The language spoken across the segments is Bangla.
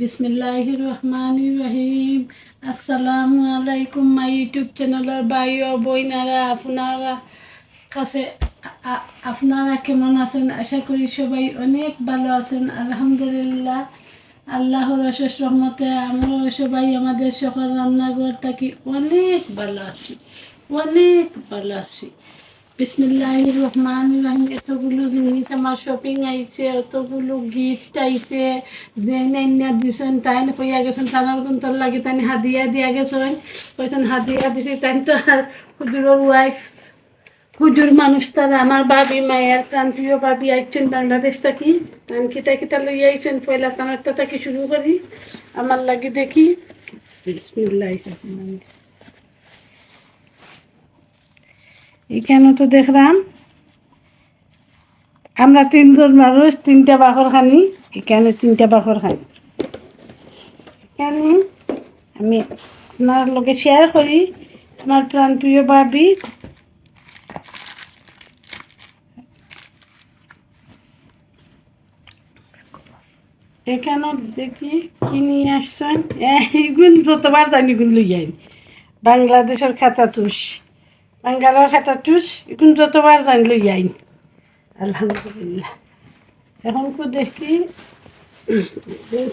বিসমিল্লাহির রহমানির রহিম আসসালামু আলাইকুম, মাই ইউটিউব চ্যানেলের ও বইনারা আপনারা কাছে আপনারা কেমন আছেন? আশা করি সবাই অনেক ভালো আছেন, আলহামদুলিল্লাহ। আল্লাহর অশেষ রহমতে আমরাও সবাই আমাদের সকল রান্নাঘর থাকি অনেক ভালো আছি, অনেক ভালো আছি। বিসমিল্লাহ রহমান রহিম। এতগুলো আমার অতগুলো গিফট আইছে, যে তাই কইয়া তার হাদিয়া দিয়া হাদিয়া দিছে তাই তো হুজুর মানুষ তারা, আমার বাবি মায়ের প্রান্তীয় বাবি আইছেন বাংলাদেশ থাকি। আমি কিতা কিতা লই আইছেন? পয়লা কানারটা থাকি শুরু করি। আমার লাগে দেখি। বিসমিল্লাহ এখানে তো দেখলাম। আমরা তিনজন মানুষ, তিনটা বাখর খানি। এখানে তিনটা বাখর খানি। এখানে আমি আপনার লোকে শেয়ার করি আমার প্রাণপ্রিয় ভাবি। এখানে দেখি কি নিয়ে আসছেন? এইগুলো যতবার জানি গুলো লই আইন। বাংলাদেশের খাতা তুষ বাঙ্গালোর খাতা টুস, এখন যতবার জানি লই আইন। আলহামদুলিল্লাহ। এখন কো দেখি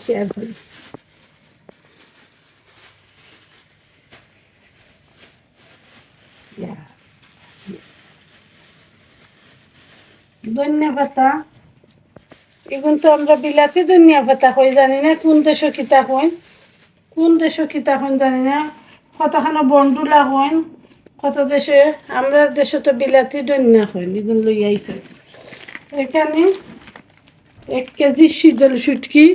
শেয়ার করি। ধনিয়া পাতা এখন তো আমরা বিলাতি ধনিয়া পাতা হই জানি না কোন দেশ কিতা হইন, কোন দেশ কিতা হইন জানি না। কতখানো বন্ডুলা হইন। কত দেশে? আমরা দেশে তো বিলাতি ধনিয়া হইন এগুলো লই আইছে। এখানে এক কেজি শীতল সুটকি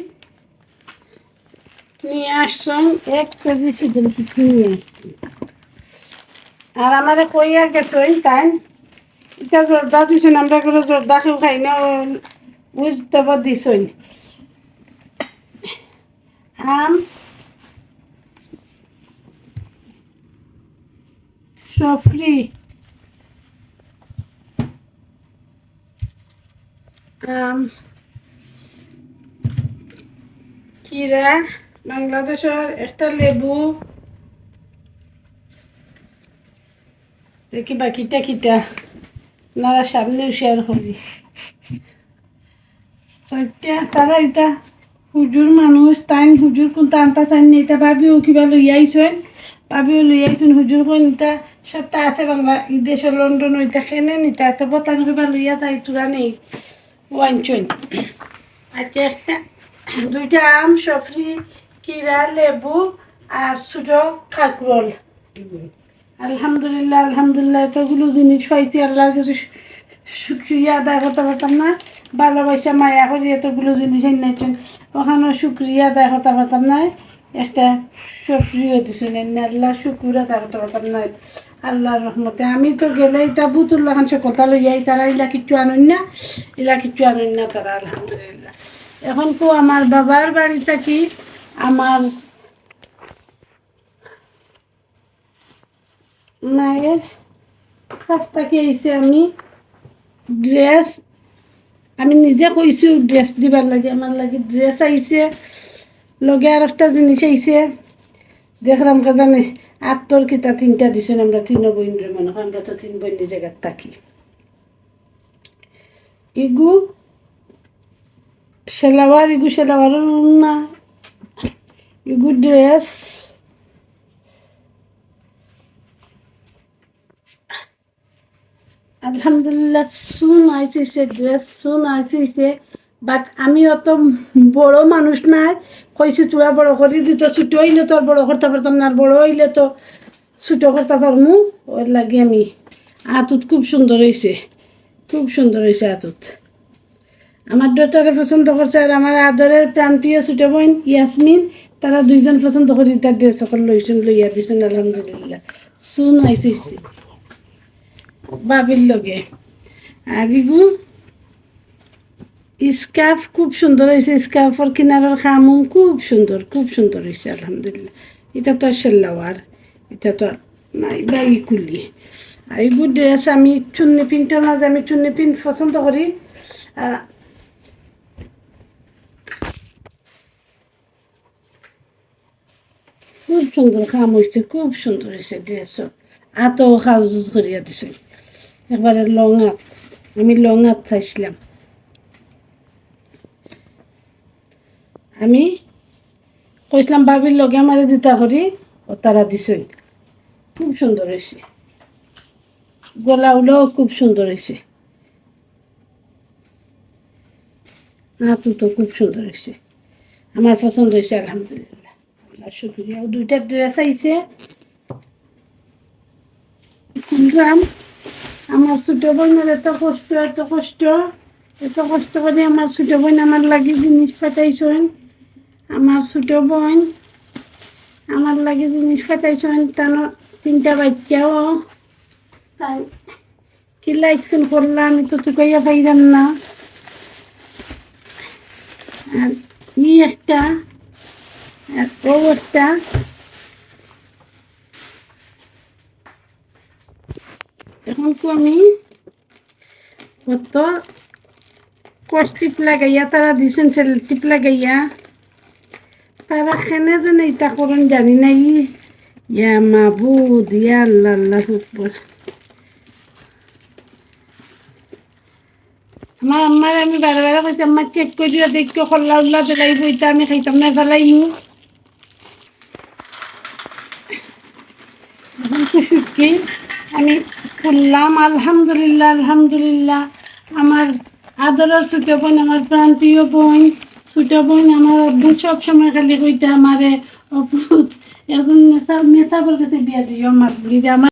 নিয়ে আসছেন এক কেজি শীতল সুটকি নিয়ে আসছেন আর আমারে কইয়া গেছেন তাই, এটা জর্দা দিছেন আমরা করে জর্দা কেউ খাই না বুঝতে দিছেন আম সফরি আম কিরা? বাংলাদেশের একটা লেবু। দেখি বাকিটা কিটা আপনারা সামনে শেয়ার করি। সত্যা তারা এটা হুজুর মানুষ তাই হুজুর কোন আনতা চান এটা ভাবিও কিবা লই ভাবিও লই হুজুর কোন এটা সবটা আছে বাংলা দেশের লন্ডন ওইটা খেনে নিতা এত বতান কিবা লইয়া তাই তুরা নেই ওয়াইনচন আচ্ছা একটা, দুইটা আম সফরি কিরা, লেবু আর ছোটো খাকরল আলহামদুলিল্লাহ আলহামদুলিল্লাহ, এতগুলো জিনিস পাইছি, আল্লাহর কাছে শুক্রিয়া আদায় করতে পারতাম না। ভালোবাসা, মায়া করি এতগুলো জিনিস এনেছেন ওখানে শুক্রিয়া আদায় করতে পারতাম না। একটা সফরিও দিছেন আল্লাহ শুক্র আদায় করতে পারতাম না। আল্লাহর রহমতে। আমি তো গেলে এটা বুতুল্লাহ খান কথা লইয়াই, তারা ইলা কিচ্ছু আনুন না, ইলা কিচ্ছু আনুন না তারা, আলহামদুলিল্লাহ। এখন তো আমার বাবার বাড়ি থাকি আমার মায়ের কাছ থেকে আইসে আমি ড্রেস, আমি নিজে কইছি ড্রেস দিবার লাগে, আমার লাগে ড্রেস আইছে। লগে আর একটা জিনিস আইছে। দেখলাম কে জানে আত্মর কিতা তিনটা দিছেন আমরা তিন বইন রে মনে হয়, আমরা তো তিন বইন জায়গায় থাকি। ইগু সেলাওয়ার, ইগু সেলাওয়ারের না। ইগু ড্রেস। আলহামদুলিল্লাহ, সুন আইসিছে ড্রেস সুন আইসিছে বাট আমি অত বড় মানুষ নাই। কইছি, তোরা বড় করে দিত ছোটো হইলে তো বড় করতে পারতাম না বড় হইলে তো ছোটো করতে পারমু। ওর লাগে আমি আতুত খুব সুন্দর হয়েছে খুব সুন্দর হয়েছে আতুত। আমার ডটারে পছন্দ করছে আর আমার আদরের প্রান্তীয় ছোটো বোন ইয়াসমিন, তারা দুইজন পছন্দ করি, তার ড্রেস সকল লইছেন, লইয়া দিছেন, আলহামদুলিল্লাহ। সুন আইসিছে বাবির লগে। আর ইগু স্কার্ফ খুব সুন্দর হয়েছে স্কার্ফর কিনারের খামুম খুব সুন্দর খুব সুন্দর হয়েছে, আলহামদুলিল্লাহ। এটা তো সেল্লাওয়ার, এটা তো নাই বা ইকুলি আর এইগুলো ড্রেস আমি চুন্নি পিনটার মাঝে আমি চুন্নি পিন পছন্দ করি। আর খুব সুন্দর কাম হয়েছে, খুব সুন্দর হয়েছে ড্রেস আতো হাউজ করিয়া দিছে। একবারে লং হাত, আমি লং হাত চাইছিলাম। আমি কইছিলাম, ভাবির লগে আমার দিতা করি ও তারা দিছে। খুব সুন্দর হয়েছে গলাগুলোও খুব সুন্দর হয়েছে হাতু তো খুব সুন্দর হয়েছে আমার পছন্দ হয়েছে আলহামদুলিল্লাহ। শুক্রিয়া। দুইটা ড্রেস আইছে। আমার ছোট বোনের এত কষ্ট এত কষ্ট। এত কষ্ট করে আমার ছোট বোন আমার লাগে জিনিস পাঠাইছেন। আমার ছোট বোন, আমার লাগে জিনিস পাঠাইছেন তার তিনটা বাচ্চাও। তাই কি লাইকছেন করলাম, আমি তো তো কইয়া পাইলাম না। আর ই একটা, আর ও একটা। এখন তো আমি কত কষ টিপ লাগাইয়া, তারা দিছেন সেল টিপ লাগাইয়া। তারা খেনে যেন ইটা করেন জানি না ই ইয়া মাবুদ ইয়া আল্লাহ আল্লাহ আকবার আমার আম্মার আমি বারে বারে কইছি আম্মা চেক করে দিও দেখো খল্লা উল্লা দিলাইব এটা আমি খাইতাম না তো শুটকি আমি করলাম আলহামদুলিল্লাহ আলহামদুলিল্লাহ আমার আদরের ছোট বোন আমার প্রাণ প্রিয় বোন ছোট বোন আমার আব্বু সব সময় খালি কইতে আমারে অপুত এখন মেসা মেসাবর কাছে বিয়া দিও, আমার আমার